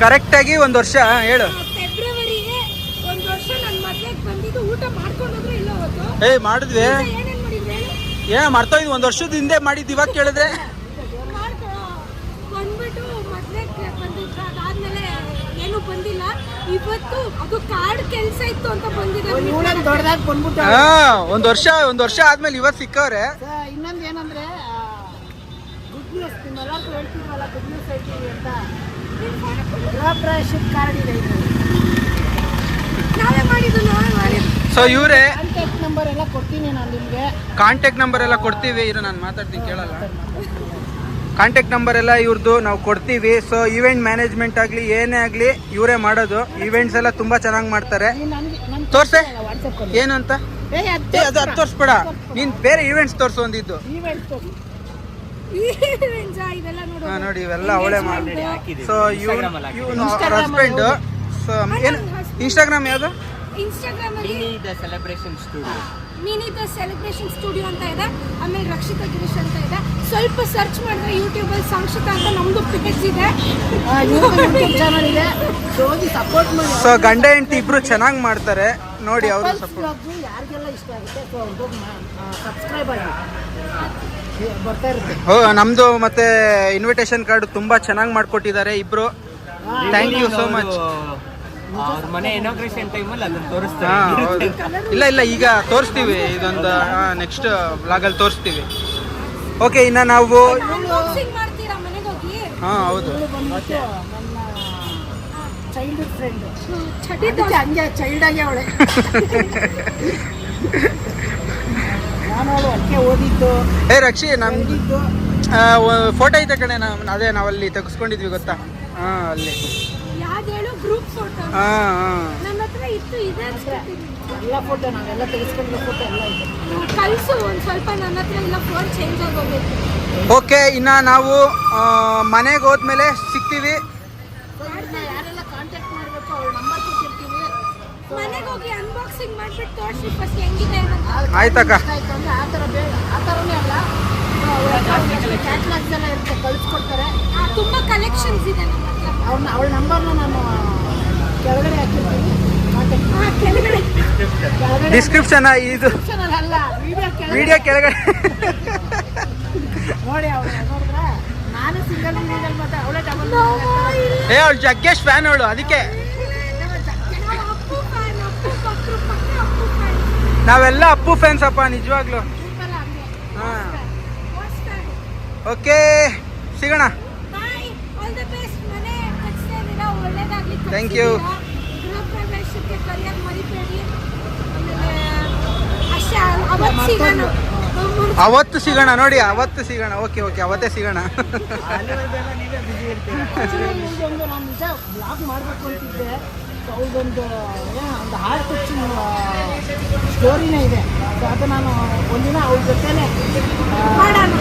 ಕರೆಕ್ಟಾಗಿ ಒಂದು ವರ್ಷ ಹೇಳು. ಫೆಬ್ರವರಿಗೆ ಒಂದು ವರ್ಷ ನನ್ನ ಮದ್ವೆಗೆ ಬಂದಿದ್ದು ಊಟ ಮಾಡ್ಕೊಂಡು ಹೋದ್ರು ಇಲ್ಲ ಅವತ್ತು. ಏಯ್ ಮಾಡಿದ್ವಿ. ಊಟ ಮಾಡ್ತಾ ಇದ್ವಿ ಒಂದ್ ವರ್ಷದ ಹಿಂದೆ ಮಾಡಿದ್ದು ಇವಾಗ ಕೇಳಿದ್ರೆ. ಒಂದ್ ಬಂದ್ಬಿಟ್ಟು ಮದ್ವೆಗೆ ಬಂದಿದ್ರು ಅದಾದ್ಮೇಲೆ ಏನು ಬಂದಿಲ್ಲ. ಇವತ್ತು ಅದು ಕಾರ್ಡ್ ಕೆಲಸ ಇತ್ತು ಅಂತ ಬಂದಿದೆ. ಇವಳೇನು ದೊಡ್ಡದಾಗಿ ಬಂದ್ಬಿಟ್ಟು. ಹಾ ಒಂದು ವರ್ಷ ಒಂದು ವರ್ಷ ಆದ್ಮೇಲೆ ಇವತ್ತು ಸಿಕ್ಕವ್ರೆ. ಇನ್ನೊಂದು ಏನಂದ್ರೆ ಗುಡ್ ನ್ಯೂಸ್ ನಿಮ್ಮೆಲ್ಲರಿಗೂ ಹೇಳ್ತಿದ್ವಲ್ಲ ಗುಡ್ ನ್ಯೂಸ್ ಹೇಳ್ತೀವಿ ಅಂತ. ಗೃಹ ಪ್ರವೇಶದ ಕಾರ್ಡ್ ಇದೆ ಇದು. ನಾವೇ ಮಾಡಿದ್ದು ನಾವೇ ಮಾಡಿದ್ದು. ಸೊ ಇವರೇ ಕಾಂಟ್ಯಾಕ್ಟ್ ನಂಬರ್ ಎಲ್ಲ ಕೊಡ್ತೀನಿ ನಾನು ನಿಮಗೆ. ಕಾಂಟ್ಯಾಕ್ಟ್ ನಂಬರ್ ಎಲ್ಲ ಕೊಡ್ತೀವಿ. ಇರು ನಾನು ಮಾತಾಡ್ತೀನಿ ಕೇಳಲ್ಲ. ಕಾಂಟ್ಯಾಕ್ಟ್ ನಂಬರ್ ಎಲ್ಲ ಇವ್ರದ್ದು ನಾವು ಕೊಡ್ತೀವಿ. ಸೊ ಈವೆಂಟ್ ಮ್ಯಾನೇಜ್ಮೆಂಟ್ ಆಗಲಿ ಏನೇ ಆಗಲಿ ಇವರೇ ಮಾಡೋದು. ಈವೆಂಟ್ಸ್ ಎಲ್ಲ ತುಂಬ ಚೆನ್ನಾಗಿ ಮಾಡ್ತಾರೆ. ತೋರ್ಸೆ. ಏನಂತ? ಅದು ಅದು ತೋರಿಸ್ಬೇಡ. ನೀನು ಬೇರೆ ಈವೆಂಟ್ಸ್ ತೋರಿಸು ಒಂದಿದ್ದು ತೋರಿಸಿ Events ಆ ಇದೆಲ್ಲ ನೋಡು. ಹಾಂ ನೋಡಿ ಇವೆಲ್ಲ ಅವಳೆ ಮಾಡಿ. ಸೊ ಇವನು ಹಸ್ಬೆಂಡ್ ಸೊ ಏನು ಇನ್ಸ್ಟಾಗ್ರಾಮ್ ಯಾವುದು? ಇನ್ಸ್ಟಾಗ್ರಾಮ್ ಅಲ್ಲಿ the celebration studio mini the celebration studio ಅಂತ ಇದೆ. ಆಮೇಲೆ ರಕ್ಷಿತಾ ಗಿರೀಶ್ ಅಂತ ಇದೆ. ಸ್ವಲ್ಪ ಸರ್ಚ್ ಮಾಡಿದ್ರೆ ಯೂಟ್ಯೂಬಲ್ಲಿ ಸಂಕ್ಷಿತ ಅಂತ ನಮ್ದು ಪೇಜ್ ಇದೆ. ಯೂಟ್ಯೂಬ್ ಚಾನಲ್ ಇದೆ. ಹೋಗಿ ಸಪೋರ್ಟ್ ಮಾಡಿ. ಸೊ ಗಂಡ ಹೆಂಡತಿ ಇಬ್ರು ಚೆನ್ನಾಗಿ ಮಾಡ್ತಾರೆ. ನೋಡಿ ಅವರು ಸಪೋರ್ಟ್ vlogs ಯಾರಿಗೆಲ್ಲ ಇಷ್ಟ ಆಗುತ್ತೆ ಸೊ ಅವ್ರಿಗೆ ಸಬ್ಸ್ಕ್ರೈಬ್ ಆಗಿ. ಏ, ಬರ್ತಾ ಇರುತ್ತೆ. ಹೋ ನಮ್ದು ಮತ್ತೆ ಇನ್ವಿಟೇಷನ್ ಕಾರ್ಡ್ ತುಂಬಾ ಚೆನ್ನಾಗಿ ಮಾಡ್ಕೊಟ್ಟಿದ್ದಾರೆ ಇಬ್ರು. ಥ್ಯಾಂಕ್ ಯು ಸೋ ಮಚ್ ಅವ್ರ ಮನೆ ಇನಾಗ್ರೇಷನ್ ಟೈಮಲ್ಲಿ ಅದನ್ನ ಹಾ ತೋರಿಸ್ತಾರೆ ಇಲ್ಲ ಇಲ್ಲ ಈಗ ತೋರಿಸ್ತೀವಿ. ಇದೊಂದು ನೆಕ್ಸ್ಟ್ ಬ್ಲಾಗಲ್ಲಿ ತೋರಿಸ್ತೀವಿ. ಓಕೆ ಇನ್ನು ನಾವು ಹಾಂ ಮಾಡ್ತೀರಾ ಮನೆಗೆ ಹೋಗಿ? ಹಾ ಹೌದು. ಚೈಲ್ಡ್ಹುಡ್ ಫ್ರೆಂಡ್ ಚಟಿ ಹಂಗೆ ಚೈಲ್ಡ್ ಆಗಿ ಅವಳೆ. ನಾನು ಅವಳು ಅದಕ್ಕೆ ಓದಿದ್ದು ಏ ರಕ್ಷಿ ನಮ್ದು ಫೋಟೋ ಐತೆ ಕಣೆ ನಾವು ಅದೇ ನಾವಲ್ಲಿ ತೆಗೆಸ್ಕೊಂಡಿದ್ವಿ ಗೊತ್ತಾ? ಹಾಂ ಅಲ್ಲಿ. ಯಾವ್ದು ಹೇಳು ಗ್ರೂಪ್ ಫೋಟೋ ಹಾ ಹಾ ನನ್ನ ಹತ್ರ ಇತ್ತು ಇದೆ. ಎಲ್ಲ ಫೋಟೋ ನಾವೆಲ್ಲ ತೆಗೆಸ್ಕೊಂಡಿರೋ ಫೋಟೋ ಎಲ್ಲ ಇದೆ. ಕಳ್ಸು ಸ್ವಲ್ಪ ನನ್ನ ಹತ್ರ ಇಲ್ಲ ಫೋನ್ ಚೇಂಜ್ ಆಗೋಗೈತೆ ಓಕೆ ಇನ್ನು ನಾವು ಮನೆಗೆ ಹೋದ್ಮೇಲೆ ಸಿಗ್ತೀವಿ ಇದನ್ನ ಯಾರೆಲ್ಲ ಕಾಂಟ್ಯಾಕ್ಟ್ ಮಾಡಬೇಕು ಅವಳ ನಂಬರ್ ಕೊಟ್ಟಿರ್ತೀವಿ ಮನೆಗೆ ಹೋಗಿ ಅನ್ಬಾಕ್ಸಿಂಗ್ ಮಾಡ್ಬಿಟ್ಟು ತೋರಿಸಿ ಫಸ್ಟ್ ಹೆಂಗಿದೆ ಅಂತ ಆಯ್ತಕ್ಕ ಆಯ್ತು ಅಂದ್ರೆ ಆ ಥರ ಬೇಡ ಆ ಥರನೇ ಅಲ್ಲ. ಕ್ಯಾಟ್ಲಾಗ್ಸ್ ಎಲ್ಲ ಇರುತ್ತೆ ಕಳಿಸ್ಕೊಡ್ತಾರೆ. ತುಂಬಾ ಕಲೆಕ್ಷನ್ಸ್ ಇದೆ ನಮ್ಮ ಹತ್ರ. ಅವ್ನ ಅವಳ ನಂಬರ್ನ ನಾನು ಕೆಳಗಡೆ ಹಾಕಿರ್ತೀನಿ. ಕೆಳಗಡೆ. ಡಿಸ್ಕ್ರಿಪ್ಷನ್ ಇದು? Description ಅಲ್ಲಿ ವಿಡಿಯೋ ಕೆಳಗಡೆ. ನೋಡಿ ಅವ್ರು ನೋಡಿದ್ರೆ? ನಾನು ಸಿಂಗಲ್ ಸಿಂಗಲ್ ಮತ್ತೆ ಅವಳೇ ಡಬಲ್ ಏ ಅವಳು ಜಗ್ಗೇಶ್ ಫ್ಯಾನ್ ಅವಳು ಅದಕ್ಕೆ ನಾವು ಅಪ್ಪು ಫ್ಯಾನ್ ಅಪ್ಪು ಪಕ್ರು ಪಕ್ಕ ಅಪ್ಪು ಫ್ಯಾನ್ ನಾವೆಲ್ಲ ಅಪ್ಪು ಫ್ಯಾನ್ಸ್ ಅಪ್ಪ ನಿಜವಾಗ್ಲು. ಹಾ. ಓಕೆ ಸಿಗೋಣ. ಥ್ಯಾಂಕ್ ಯು ಅವತ್ತು ಸಿಗೋಣ. ಅವತ್ತು ನೋಡಿ ಅವತ್ತು ಸಿಗೋಣ. ಓಕೆ ಓಕೆ ಅವತ್ತೇ ಸಿಗೋಣ. ಒಂದು ನಾನು ಬ್ಲಾಗ್ ಮಾಡಬೇಕು ಅಂತಿದ್ದೆ. ಅವ್ರದ್ದೊಂದು ಒಂದು ಹಾರ್ಟ್ ಟಚಿಂಗ್ ಸ್ಟೋರಿನೇ ಇದೆ. ಸೊ ಅದು ನಾನು ಒಂದಿನ ಅವ್ರ ಜೊತೆನೆ.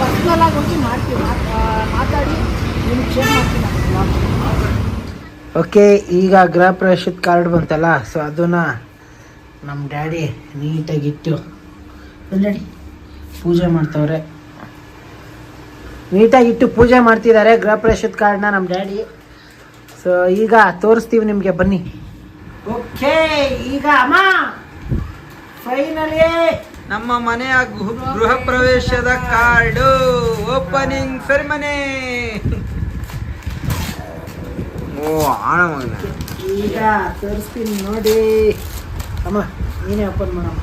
ಪರ್ಸ್ನಲ್ ಆಗಿ ಹೋಗಿ ಮಾಡ್ತೀವಿ ಮಾತಾಡಿ, ನಿಮ್ಗೆ ಶೇರ್ ಮಾಡ್ತೀನಿ. ಓಕೆ, ಈಗ ಗೃಹ ಪ್ರವೇಶದ ಕಾರ್ಡ್ ಬಂತಲ್ಲ, ಸೊ ಅದನ್ನು ನಮ್ಮ ಡ್ಯಾಡಿ ನೀಟಾಗಿಟ್ಟು ಡ್ಯಾಡಿ ಪೂಜೆ ಮಾಡ್ತವ್ರೆ. ನೀಟಾಗಿಟ್ಟು ಪೂಜೆ ಮಾಡ್ತಿದ್ದಾರೆ ಗೃಹ ಪ್ರವೇಶದ ಕಾರ್ಡ್ನ ನಮ್ಮ ಡ್ಯಾಡಿ. ಸೊ ಈಗ ತೋರಿಸ್ತೀವಿ ನಿಮಗೆ, ಬನ್ನಿ. ಓಕೆ ಈಗ ಅಮ್ಮ ಫೈನಲಿ ನಮ್ಮ ಮನೆಯ ಗೃಹ- ಗೃಹ ಪ್ರವೇಶದ ಕಾರ್ಡು ಓಪನಿಂಗ್ ಸೆರೆಮನಿ ಓ ಆಣ ಮಗನೇ. ಈಗ ತೋರಿಸ್ತೀನಿ ನೋಡಿ. ಅಮ್ಮ ನೀನೇ ಓಪನ್ ಮಾಡಮ್ಮ.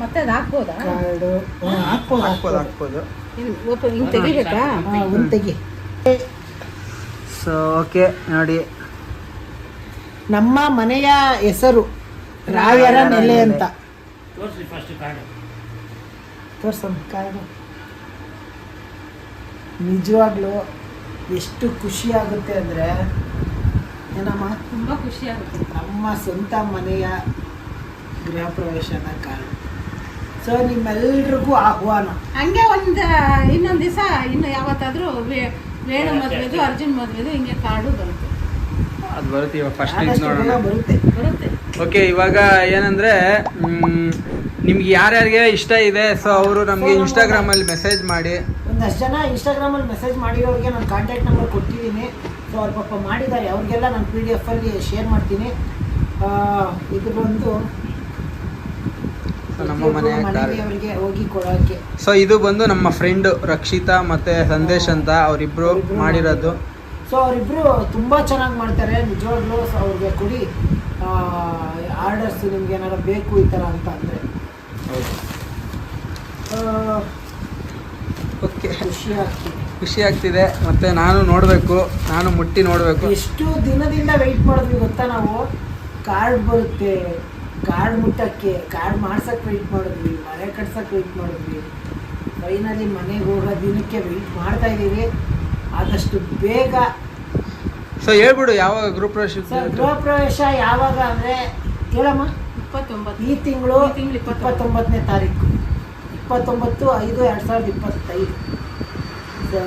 ಮತ್ತೆ ಅದು ಹಾಕ್ಬೋದಾ? ಕಾರ್ಡು. ಹಾಕ್ಬೋದು ಹಾಕ್ಬೋದು. ಹಾಕ್ಬೋದು ಓಪನ್ ಹಿಂಗೆ ತೆಗಿಬೇಕಾ? ಒಂದು ತೆಗಿ. ಸೊ ಓಕೆ ನೋಡಿ. ನಮ್ಮ ಮನೆಯ ಹೆಸರು ರಾವ್ಯರ ನೆಲೆ ಅಂತ. ತೋರ್ಸಮ್ಮ ಕಾರ್ಡು ನಿಜವಾಗ್ಲೂ ಎಷ್ಟು ಖುಷಿ ಆಗುತ್ತೆ ಅಂದರೆ ಏನಮ್ಮ ತುಂಬಾ ಖುಷಿ ಆಗುತ್ತೆ. ನಮ್ಮ ಸ್ವಂತ ಮನೆಯ ಗೃಹ ಪ್ರವೇಶನ ಕಾರಣ. ಸೊ ನಿಮ್ಮೆಲ್ರಿಗೂ ಆಹ್ವಾನ. ಹಂಗೆ ಒಂದ್ ಇನ್ನೊಂದ್ ದಿವಸ ಇನ್ನು ಯಾವತ್ತಾದ್ರೂ ಮದ್ವೆದು ಅರ್ಜುನ್ ಮದ್ವೆದು ಹಿಂಗೆ ಕಾರ್ಡು ಬರುತ್ತೆ. ಅದು ಬರುತ್ತೆ ಇವಾಗ ಫಸ್ಟ್ ಆದಷ್ಟು ನೋಡೋಣ. ಬರುತ್ತೆ. ಬರುತ್ತೆ. ಓಕೆ ಇವಾಗ ಏನಂದ್ರೆ ನಿಮ್ಗೆ ಯಾರ್ಯಾರಿಗೆ ಇಷ್ಟ ಇದೆ ಸೊ ಅವರು ನಮಗೆ ಇನ್ಸ್ಟಾಗ್ರಾಮ್ ಅಲ್ಲಿ ಇನ್ಸ್ಟಾಗ್ರಾಮಲ್ಲಿ ಮೆಸೇಜ್ ಮಾಡಿ. ಒಂದಷ್ಟು ಜನ ಇನ್ಸ್ಟಾಗ್ರಾಮಲ್ಲಿ ಮೆಸೇಜ್ ಮಾಡಿರೋರಿಗೆ ನಾನು ಕಾಂಟ್ಯಾಕ್ಟ್ ನಂಬರ್ ಕೊಟ್ಟಿದ್ದೀನಿ. ಸೊ ಅವ್ರ ಪಾಪ ಮಾಡಿದ್ದಾರೆ. ಅವ್ರಿಗೆಲ್ಲ ನಾನು ಪಿ ಡಿ ಎಫ್ ಅಲ್ಲಿ ಶೇರ್ ಮಾಡ್ತೀನಿ. ಆ, ಇದು ಬಂದು ನಮ್ಮ ಮನೆಯ ಮನೆಗೆ ಕಾರ್ಡ್ ಅವರಿಗೆ ಹೋಗಿ ಸೊ ಇದು ಬಂದು ನಮ್ಮ ಫ್ರೆಂಡ್ ರಕ್ಷಿತಾ ಮತ್ತೆ ಸಂದೇಶ್ ಅಂತ ಅವರಿಬ್ರು ಮಾಡಿರೋದು. ಸೊ ಅವರಿಬ್ರು ತುಂಬಾ ಚೆನ್ನಾಗಿ ಮಾಡ್ತಾರೆ. ನಿಜವಾಗ್ಲೂ ಅವ್ರಿಗೆ ಕೊಡಿ. ಆರ್ಡರ್ಸ್ ನಿಮ್ಗೆ ಏನಾರು ಬೇಕು ಈ ಥರ ಅಂತ ಅಂದರೆ. ಓಕೆ ಖುಷಿ ಆಗ್ತಿದೆ. ಖುಷಿ ಆಗ್ತಿದೆ. ಮತ್ತೆ ನಾನು ನೋಡಬೇಕು. ನಾನು ಮುಟ್ಟಿ ನೋಡಬೇಕು. ಎಷ್ಟು ದಿನದಿಂದ ವೆಯ್ಟ್ ಮಾಡಿದ್ವಿ ಗೊತ್ತಾ ನಾವು? ಕಾರ್ಡ್ ಬರುತ್ತೆ. ಕಾರ್ಡ್ ಮುಟ್ಟಕ್ಕೆ ಕಾರ್ಡ್ ಮಾಡ್ಸಕ್ಕೆ ವೆಯ್ಟ್ ಮಾಡಿದ್ವಿ ಮನೆ ಕಟ್ಸಕ್ಕೆ ವೆಯ್ಟ್ ಮಾಡಿದ್ವಿ. ಫೈನಲಿ ಮನೆಗೆ ಹೋಗೋ ದಿನಕ್ಕೆ ವೆಯ್ಟ್ ಮಾಡ್ತಾ ಇದ್ದೀವಿ. ಆದಷ್ಟು ಬೇಗ. ಸೊ ಹೇಳ್ಬಿಡು ಯಾವಾಗ ಗೃಹ ಪ್ರವೇಶ ಸರ್ ಗೃಹ ಪ್ರವೇಶ ಯಾವಾಗ ಅಂದರೆ ಕೇಳಮ್ಮ? ಇಪ್ಪತ್ತೊಂಬತ್ತು. ಈ ತಿಂಗಳು ಈ ತಿಂಗಳು ಇಪ್ಪತ್ತೊಂಬತ್ತು. ಇಪ್ಪತ್ತೊಂಬತ್ತನೇ ತಾರೀಕು. ಇಪ್ಪತ್ತೊಂಬತ್ತು ಐದು ಎರಡು ಸಾವಿರದ ಇಪ್ಪತ್ತೈದು. ಸೊ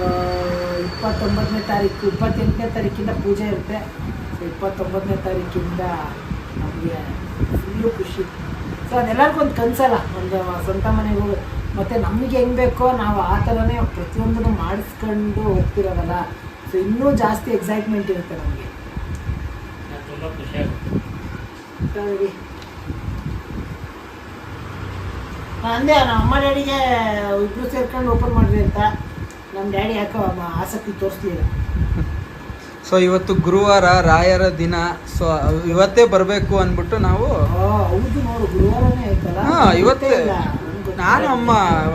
ಇಪ್ಪತ್ತೊಂಬತ್ತನೇ ತಾರೀಕು ಇಪ್ಪತ್ತೆಂಟನೇ ತಾರೀಕಿಂದ ಪೂಜೆ ಇರುತ್ತೆ. ಸೊ ಇಪ್ಪತ್ತೊಂಬತ್ತನೇ ತಾರೀಕಿಂದ ನಮಗೆ ಫುಲ್ಲು ಖುಷಿ. ಸೊ ಅದೆಲ್ಲರಿಗೂ ಒಂದು ಕನಸಲ್ಲ ಒಂದು ಸ್ವಂತ ಮನೆಗೆ ಹೋಗಿ ಮತ್ತು ನಮಗೆ ಹೆಂಗೆ ಬೇಕೋ ನಾವು ಆ ಥರನೇ ಪ್ರತಿಯೊಂದನ್ನು ಮಾಡಿಸ್ಕೊಂಡು ಹೋಗ್ತಿರೋದಲ್ಲ. ಸೊ ಇನ್ನೂ ಜಾಸ್ತಿ ಎಕ್ಸೈಟ್ಮೆಂಟ್ ಇರುತ್ತೆ ನಮಗೆ. ತುಂಬ ಖುಷಿ ಆಗುತ್ತೆ. ಸರಿ ಅಂದೆ ನಮ್ಮ ಅಮ್ಮ ಡ್ಯಾಡಿಗೆ ಇಬ್ಬರು ಸೇರ್ಕೊಂಡು ಓಪನ್ ಮಾಡಿರಿ ಅಂತ. ನಮ್ಮ ಡ್ಯಾಡಿ ಯಾಕೋ ಆಸಕ್ತಿ ತೋರಿಸ್ಲಿಲ್ಲ. ಸೊ ಇವತ್ತು ಗುರುವಾರ ರಾಯರ ದಿನ. ಸೊ ಇವತ್ತೇ ಬರಬೇಕು ಅಂದ್ಬಿಟ್ಟು ನಾವು ಹೌದು ನೋಡು ಗುರುವಾರನೇ ಆಯ್ತಲ್ಲ ಹಾ ಇವತ್ತೇ. ನಾನು ಅಮ್ಮ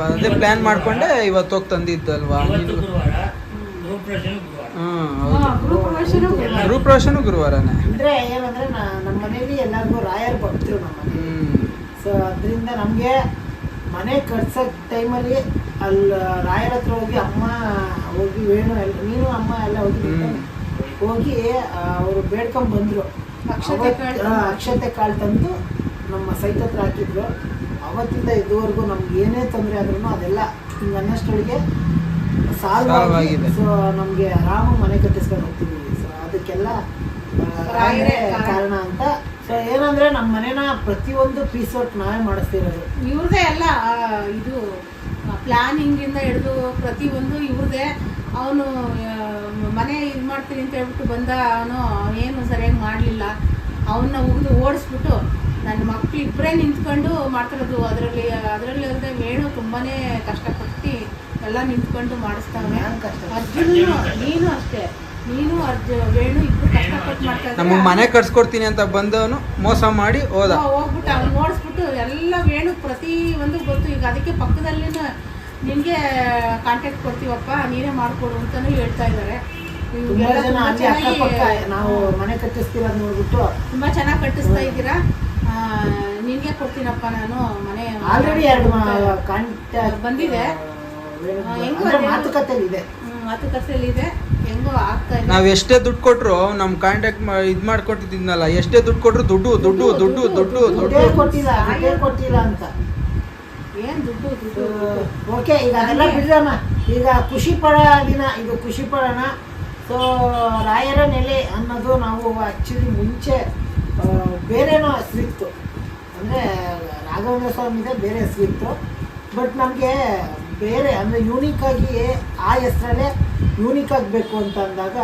ಅದೇ ಪ್ಲಾನ್ ಮಾಡ್ಕೊಂಡೆ ಇವತ್ತು ಹೋಗಿ ತಂದಿದ್ದಲ್ವಾ? ಇವತ್ತು ನೀನು ಗುರುವಾರ. ಗೃಹಪ್ರವೇಶನೂ ಗುರುವಾರ. ಹ್ಮ್ ಗೃಹಪ್ರವೇಶನೂ ಗುರುವಾರನೇ. ಅಂದ್ರೆ ಏನಂದ್ರೆ ನಮ್ಮ ಮನೇಲಿ ಎಲ್ಲರಿಗೂ ರಾಯರ್ ಭಕ್ತರು ನಮ್ಮ ಸೊ ಅದರಿಂದ ನಮಗೆ ಮನೆ ಕಟ್ಸೋ ಟೈಮಲ್ಲಿ ಅಲ್ಲಿ ರಾಯರ ಹತ್ರ ಹೋಗಿ ಅಮ್ಮ ಹೋಗಿ ವೇಣು ಎಲ್ಲ ನೀನು ಅಮ್ಮ ಎಲ್ಲ ಹೋಗಿ. ಹೋಗಿ ಅವರು ಬೇಡ್ಕೊಂಡ್ ಬಂದ್ರು. ಅಕ್ಷತೆ ಕಾಳು ಅಕ್ಷತೆ ಕಾಳು ತಂದು ನಮ್ಮ ಸೈತ ಹತ್ರ ಹಾಕಿದ್ರು. ಅವತ್ತಿಂದ ಇದುವರೆಗೂ ನಮ್ಗೆ ಏನೇ ತೊಂದರೆ ಆದ್ರೂ ಅದೆಲ್ಲ ಹಿಂಗೆ ಅನ್ನಷ್ಟೊಳಗೆ ಸಾಲ್ವ್ ಆಗಿದೆ. ಸೊ ನಮಗೆ ಆರಾಮ ಮನೆ ಕಟ್ಟಿಸ್ಕೊಂಡು ಹೋಗ್ತಿದ್ದೀವಿ ಸೊ ಅದಕ್ಕೆಲ್ಲ ಕಾರಣ. ಅಂತ. ಸೊ ಏನಂದ್ರೆ ನಮ್ಮ ಮನೇನ ಪ್ರತಿಯೊಂದು ಪೀಸ್ ವರ್ಕ್ ನಾವೇ ಮಾಡಿಸ್ತಿರೋದು. ಇವ್ರದೇ ಎಲ್ಲ ಇದು ಪ್ಲಾನಿಂಗಿಂದ ಹಿಡಿದು ಪ್ರತಿಯೊಂದು ಒಂದು ಇವ್ರದೇ. ಅವನು ಮನೆ ಇದು ಮಾಡ್ತೀನಿ ಅಂತ ಹೇಳ್ಬಿಟ್ಟು ಬಂದ ಅವನು ಏನು ಸರಿಯಾಗಿ ಮಾಡಲಿಲ್ಲ. ಅವನ್ನ ಉಗಿದು ಓಡಿಸ್ಬಿಟ್ಟು ನನ್ನ ಮಕ್ಕಳು ಇಬ್ಬರೇ ನಿಂತ್ಕೊಂಡು ಮಾಡ್ತಿರೋದು. ಅದರಲ್ಲಿ ಅದರಲ್ಲಿ ಅಲ್ಲದೆ ವೇಣು ತುಂಬಾ ಕಷ್ಟಪಟ್ಟು ಎಲ್ಲ ನಿಂತ್ಕೊಂಡು ಮಾಡಿಸ್ತಾವೆ ಅರ್ಜುನು ನೀನು ಅಷ್ಟೇ. ನೀನು ಅರ್ಜು ವೇಣು ಇಬ್ಬರು ಕಷ್ಟಪಟ್ಟು ಮಾಡ್ತಾ. ನಮಗೆ ಮನೆ ಕಟ್ಸ್ಕೊಡ್ತೀನಿ ಅಂತ ಬಂದವನು ಮೋಸ ಮಾಡಿ ಹೋದ. ಹೋಗ್ಬಿಟ್ಟು ಅವ್ನು ಓಡಿಸ್ಬಿಟ್ಟು ಎಲ್ಲ ವೇಣು ಪ್ರತಿ ಒಂದು ಗೊತ್ತು. ಈಗ ಅದಕ್ಕೆ ಪಕ್ಕದಲ್ಲಿ ನಿನ್ಗೆ ಕಾಂಟ್ಯಾಕ್ಟ್ ಕೊಡ್ತೀವಪ್ಪ ನೀನೇ ಮಾಡಿಕೊಡು ಅಂತಲೂ ಹೇಳ್ತಾ ಇದ್ದಾರೆ. ತುಂಬಾ ಜನ ಅಲ್ಲಿ ಅಕ್ಕಪಕ್ಕ ನಾವು ಮನೆ ಕಟ್ಟಿಸ್ತಿರೋದು ನೋಡ್ಬಿಟ್ಟು. ತುಂಬ ಚೆನ್ನಾಗಿ ಕಟ್ಟಿಸ್ತಾ ಇದ್ದೀರಾ? ನಿನಗೆ ಕೊಡ್ತೀನಪ್ಪ ನಾನು ಮನೆ ಆಲ್ರೆಡಿ ಎರಡು ಕಾಂಟ್ಯಾಕ್ಟ್ ಬಂದಿದೆ. ಹೆಂಗೋ ಅದೇನೋ- ಇದೆ ಹ್ಮ್, ಮಾತುಕತೆಯಲ್ಲಿ ಇದೆ. ಹೆಂಗೋ ಆಗ್ತಾ ಇದೆ? ನಾವ್ ಎಷ್ಟೇ ದುಡ್ಡು ಕೊಟ್ರು ನಮ್ ಕಾಂಟ್ಯಾಕ್ಟ್ ಇದ್ ಮಾಡ್ಕೊಟ್ಟಿದ್ನಲ್ಲ ಎಷ್ಟೇ ದುಡ್ಡು ಕೊಟ್ರು ದುಡ್ಡು ದುಡ್ಡು ದುಡ್ಡು ದುಡ್ಡು ದುಡ್ಡು ದುಡ್ಡೇ ಕೊಟ್ಟಿಲ್ಲ ಕೊಟ್ಟಿಲ್ಲ ಅಂತ ಏನ್ ದುಡ್ಡು ದುಡ್ಡು ದುಡ್ಡು. ಓಕೆ ಈಗ ಅದೆಲ್ಲ ಬಿಡೋಣ ಈಗ ಖುಷಿ ಪಡ ದಿನ ಇದು ಖುಷಿ ಪಡೋಣ ಸೊ ರಾಯರ ನೆಲೆ ಅನ್ನೋದು ನಾವು ಆ್ಯಕ್ಚುಲಿ ಮುಂಚೆ ಬೇರೆನೋ ಹೆಸರಿತ್ತು ಅಂದರೆ ರಾಘವೇಂದ್ರ ಸ್ವಾಮಿದೆ ಬೇರೆ ಹೆಸರಿತ್ತು ಬಟ್ ನಮಗೆ ಬೇರೆ ಅಂದರೆ ಯೂನಿಕ್ ಆಗಿ ಆ ಹೆಸರಲ್ಲೇ ಯೂನಿಕ್ ಆಗಬೇಕು ಅಂತ ಅಂದಾಗ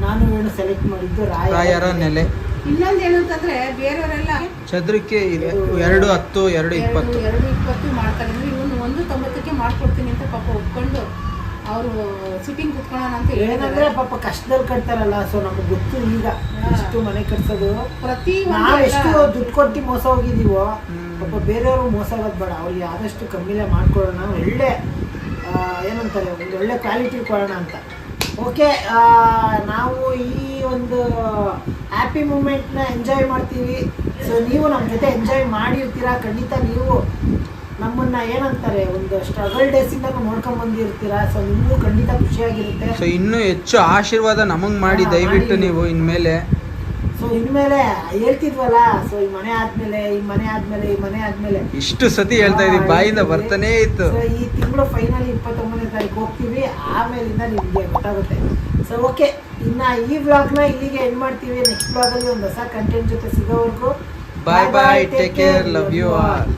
ನಾನು ಏನು ಸೆಲೆಕ್ಟ್ ಮಾಡಿದ್ದು ರಾಯರ ನೆಲೆ. ಇನ್ನೊಂದು ಏನು ಅಂತಂದ್ರೆ ಬೇರೆಯವರೆಲ್ಲ ಚದ್ರಕ್ಕೆ ಇದೆ. ಎರಡು ಹತ್ತು ಎರಡು ಇಪ್ಪತ್ತು. ಎರಡು ಇಪ್ಪತ್ತು ಮಾಡ್ತಾರೆ ಅಂದ್ರೆ ಇವನು ಒಂದು ತೊಂಬತ್ತಕ್ಕೆ ಮಾಡ್ಕೊಡ್ತೀನಿ ಅಂತ ಪಾಪ ಒಪ್ಕೊಂಡು ಅವರು ಸಿಟ್ಟಿಂಗ್ ಕುತ್ಕೊಳ್ಳೋಣ ಅಂತ ಏನಂದ್ರೆ ಹೇಳಿದ್ರೆ ಪಾಪ ಕಷ್ಟದಲ್ಲಿ ಕಟ್ತಾರಲ್ಲ ಸೊ ನಮ್ಗೆ ಗೊತ್ತು ಈಗ ಎಷ್ಟು ಮನೆ ಕಟ್ಸೋದು. ಪ್ರತಿ ನಾವ್ ಎಷ್ಟು ದುಡ್ಡು ಕೊಟ್ಟು ಮೋಸ ಹೋಗಿದೀವೋ. ಪಾಪ ಬೇರೆಯವರು ಮೋಸ ಆಗೋದು ಬೇಡ. ಅವ್ರಿಗೆ ಆದಷ್ಟು ಕಮ್ಮಿಲೇ ಮಾಡ್ಕೊಳ್ಳೋಣ ಒಳ್ಳೆ ಏನಂತಾರೆ ಒಂದು ಒಳ್ಳೆ ಕ್ವಾಲಿಟಿ ಕೊಡೋಣ ಅಂತ. ಓಕೆ ನಾವು ಈ ಒಂದು ಹ್ಯಾಪಿ ಮೂಮೆಂಟ್ನ ಎಂಜಾಯ್ ಮಾಡ್ತೀವಿ. ಸೊ ನೀವು ನಮ್ಮ ಜೊತೆ ಎಂಜಾಯ್ ಮಾಡಿರ್ತೀರಾ? ಖಂಡಿತ ನೀವು ನಮ್ಮನ್ನ ಏನಂತಾರೆ? ಒಂದು ಸ್ಟ್ರಗಲ್ ಡೇಸಿಂದ ನೋಡ್ಕೊಂಡ್ ಬಂದಿರ್ತೀರಾ? ಸೊ ನಿಮಗೂ ಖಂಡಿತ ಖುಷಿಯಾಗಿರುತ್ತೆ. ಸೊ ಇನ್ನೂ ಹೆಚ್ಚು ಆಶೀರ್ವಾದ ನಮಗೆ ಮಾಡಿ ದಯವಿಟ್ಟು ನೀವು ಇನ್ಮೇಲೆ ಇನ್ಮೇಲೆ ಹೇಳ್ತಿದ್ವಲ್ಲ ಸೊ ಈ ಮನೆ ಆದ್ಮೇಲೆ ಈ ಮನೆ ಆದ್ಮೇಲೆ ಈ ಮನೆ ಆದ್ಮೇಲೆ. ಇಷ್ಟು ಸತಿ ಹೇಳ್ತಾ ಇದೀವಿ ಬಾಯಿಂದ ಬರ್ತಾನೆ ಇತ್ತು. ಸೊ ಈ ತಿಂಗಳು ಫೈನಲ್ ಇಪ್ಪತ್ತೊಂಬತ್ತನೇ ತಾರೀಕು ಹೋಗ್ತೀವಿ ಆಮೇಲಿಂದ ನಿಮ್ಗೆ ಗೊತ್ತಾಗುತ್ತೆ. ಸೊ ಓಕೆ ಇನ್ನ ಈ ವ್ಲಾಗ್ನ ಇಲ್ಲಿಗೆ ಎಂಡ್ ಮಾಡ್ತೀವಿ. ನೆಕ್ಸ್ಟ್ ವ್ಲಾಗಲ್ಲಿ ಒಂದು ಹೊಸ ಕಂಟೆಂಟ್ ಜೊತೆ ಸಿಗೋವರೆಗೂ. Bye bye take care love you all